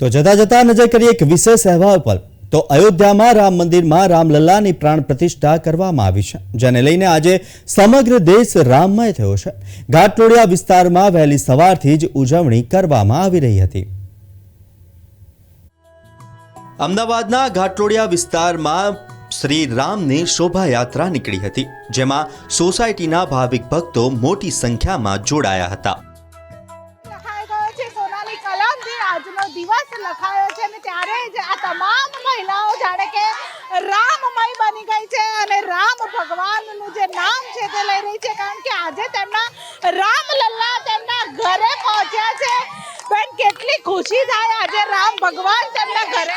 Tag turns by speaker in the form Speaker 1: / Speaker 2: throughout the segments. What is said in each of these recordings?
Speaker 1: તો જતા જતા નજર કરીએ એક વિશેષ અહેવાલ પર. તો અયોધ્યામાં રામ મંદિરમાં રામલલ્લાની પ્રાણ પ્રતિષ્ઠા કરવામાં આવી છે, જેને લઈને આજે સમગ્ર દેશ રામમય થયો છે. ઘાટલોડિયા વિસ્તારમાં વહેલી સવારથી જ ઉજવણી કરવામાં આવી રહી હતી. અમદાવાદના ઘાટલોડિયા વિસ્તારમાં શ્રી રામની શોભાયાત્રા નીકળી હતી, જેમાં સોસાયટીના ભાવિક ભક્તો મોટી સંખ્યામાં જોડાયા હતા.
Speaker 2: દિવસ લખાયો છે અને ત્યારે જ આ તમામ મહિલાઓ જાણે કે રામમય બની ગઈ છે અને રામ ભગવાનનું જે નામ છે તે લઈ રહી છે. કારણ કે આજે તેમના રામલલ્લા તેમના ઘરે પહોંચ્યા છે. બેન કેટલી ખુશી થાય આજે રામ ભગવાન તેમના ઘરે.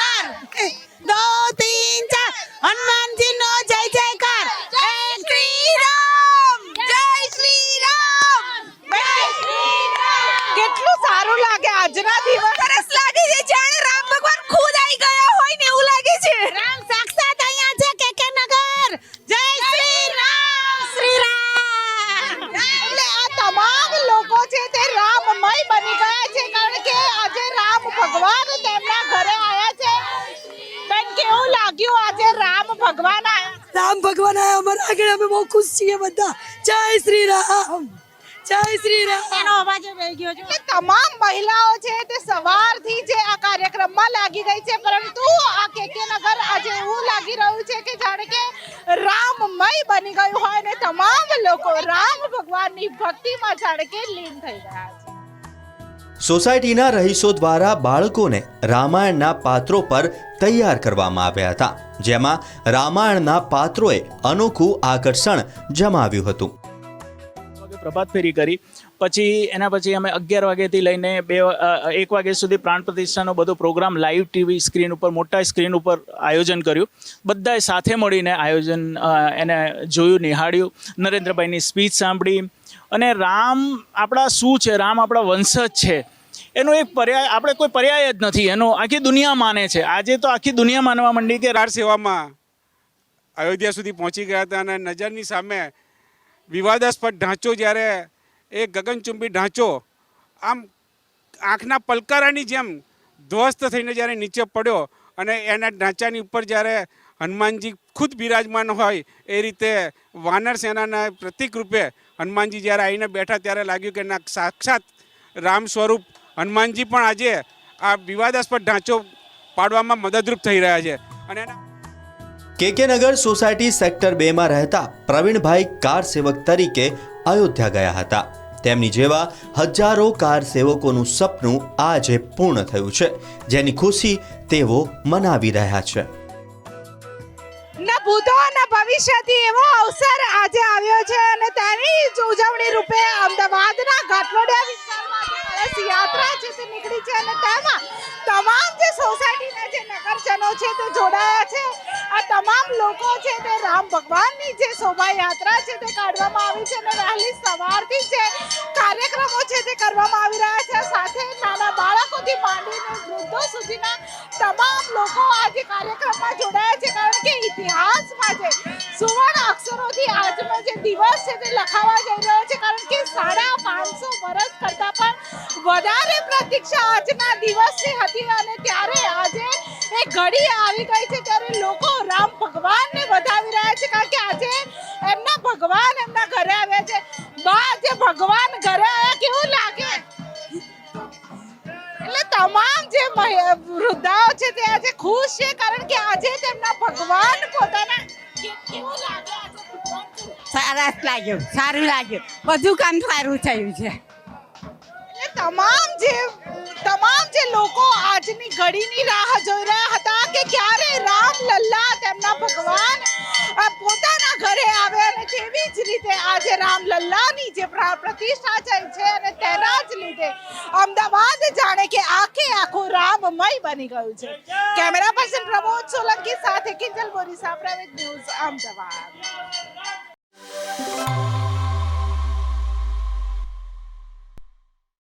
Speaker 3: દો તીન ચાર. હનુમાનજી નો જય જયકાર. જય શ્રી રામ જય શ્રી રામ જય શ્રી રામ
Speaker 2: કેટલું સારું લાગે આજના દિવસ
Speaker 3: રામ ભગવાન આયા, અમારા આગળ અમે બહુ ખુશ છીએ બધા. જય શ્રી રામ. જય શ્રી રામ. એનો
Speaker 2: તમામ મહિલાઓ છે તે સવારથી જે આ કાર્યક્રમમાં લાગી ગઈ છે, પરંતુ આ કેકે નગર આજે એવું લાગી રહ્યું છે કે જાણે કે રામમય બની ગયું હોય ને તમામ લોકો રામ ભગવાનની ભક્તિમાં જાણે કે લીન થઈ ગયા છે.
Speaker 1: સોસાયટીના રહીશો દ્વારા બાળકોને રામાયણના પાત્રો પર તૈયાર કરવામાં આવ્યા હતા, જેમાં રામાયણના પાત્રોએ અનોખું આકર્ષણ જમાવ્યું હતું.
Speaker 4: પ્રભાત ફેરી કરી, પછી એના પછી અમે અગિયાર વાગ્યાથી લઈને બે એક વાગ્યા સુધી પ્રાણ પ્રતિષ્ઠાનો બધો પ્રોગ્રામ લાઈવ ટીવી સ્ક્રીન ઉપર, મોટા સ્ક્રીન ઉપર આયોજન કર્યું. બધાએ સાથે મળીને આયોજન એને જોયું, નિહાળ્યું. નરેન્દ્રભાઈની સ્પીચ સાંભળી. અને રામ આપણા શું છે? રામ આપણા વંશજ છે. એનો એક પર્યાય, આપણે કોઈ પર્યાય જ નથી. એનો આખી દુનિયા માને છે. આજે તો આખી દુનિયા માનવા માંડી કે
Speaker 5: રાર સેવામાં અયોધ્યા સુધી પહોંચી ગયા હતા અને નજરની સામે વિવાદાસ્પદ ઢાંચો જ્યારે એ ગગનચુંબી ઢાંચો આમ આંખના પલકારાની જેમ ધ્વસ્ત થઈને જ્યારે નીચે પડ્યો અને એના ઢાંચાની ઉપર જ્યારે હનુમાનજી ખુદ બિરાજમાન હોય એ રીતે વાનર સેનાના પ્રતિક રૂપે હનુમાનજી જ્યારે આવીને બેઠા ત્યારે લાગ્યું કે ના, સાક્ષાત રામ સ્વરૂપ હનુમાનજી પણ આજે આ વિવાદાસ્પદ ઢાંચો પાડવામાં મદદરૂપ થઈ રહ્યા છે. અને એના
Speaker 1: કેકે નગર સોસાયટી સેક્ટર બેમાં રહેતા પ્રવીણભાઈ કાર સેવક તરીકે અયોધ્યા ગયા હતા. તેમની જેવા હજારો કાર સેવકોનું સપનું આજે પૂર્ણ થયું છે. જેની ખુશી તેઓ મનાવી રહ્યા છે.
Speaker 2: ના ભૂતો ના ભવિષ્યથી એવો અવસર આજે આવ્યો છે અને તેની ઉજવણી રૂપે અમદાવાદના ઘાટલોડિયા છે તે જોડાયા છે. આ તમામ લોકો છે તે રામ ભગવાનની જે શોભાયાત્રા છે તે કાઢવામાં આવી છે અને વહેલી સવારથી જે કાર્યક્રમો છે તે કરવામાં આવી રહ્યા છે. સાથે નાના બાળકોથી માંડીને વૃદ્ધો સુધીના તમામ લોકો આજે કાર્યક્રમમાં જોડાયા છે. કારણ કે ઇતિહાસમાં જે સુવર્ણ અક્ષરોથી આજનો જે દિવસ છે તે લખાવા જઈ રહ્યો છે. કારણ કે સાડા પાંચસો વર્ષ કરતાં પણ વધારે પ્રતીક્ષા આજના દિવસની હતી અને ત્યારે આજે એ ઘડી આવી ગઈ છે ત્યારે લોકો રામ ભગવાનને વધાવી રહ્યા છે કારણ કે આજે એમના ભગવાન એમના ઘરે આવ્યા છે. બા જે ભગવાન ઘરે આવ્યા કેવું લાગે? એટલે તમામ જે વૃદ્ધાઓ છે તે આજે ખુશ છે કારણ કે આજે તેમના ભગવાન પોતાના કેવું લાગે
Speaker 3: સરસ લાગ્યું સારું લાગ્યું. બધું કામ સારું થયું છે.
Speaker 2: તમામ જે તમામ જે લોકો આજની ઘડીની રાહ જોઈ રીતે આજે રામ લલ્લાની જે પ્રતિષ્ઠા થઈ છે અને તેના જ લીધે અમદાવાદ જાણે કે આખે આખું રામમય બની ગયું છે. કેમેરા પર્સન પ્રમોદ સોલંકી સાથે કિંજલ બોરી સાપ્રાવિક ન્યૂઝ, અમદાવાદ.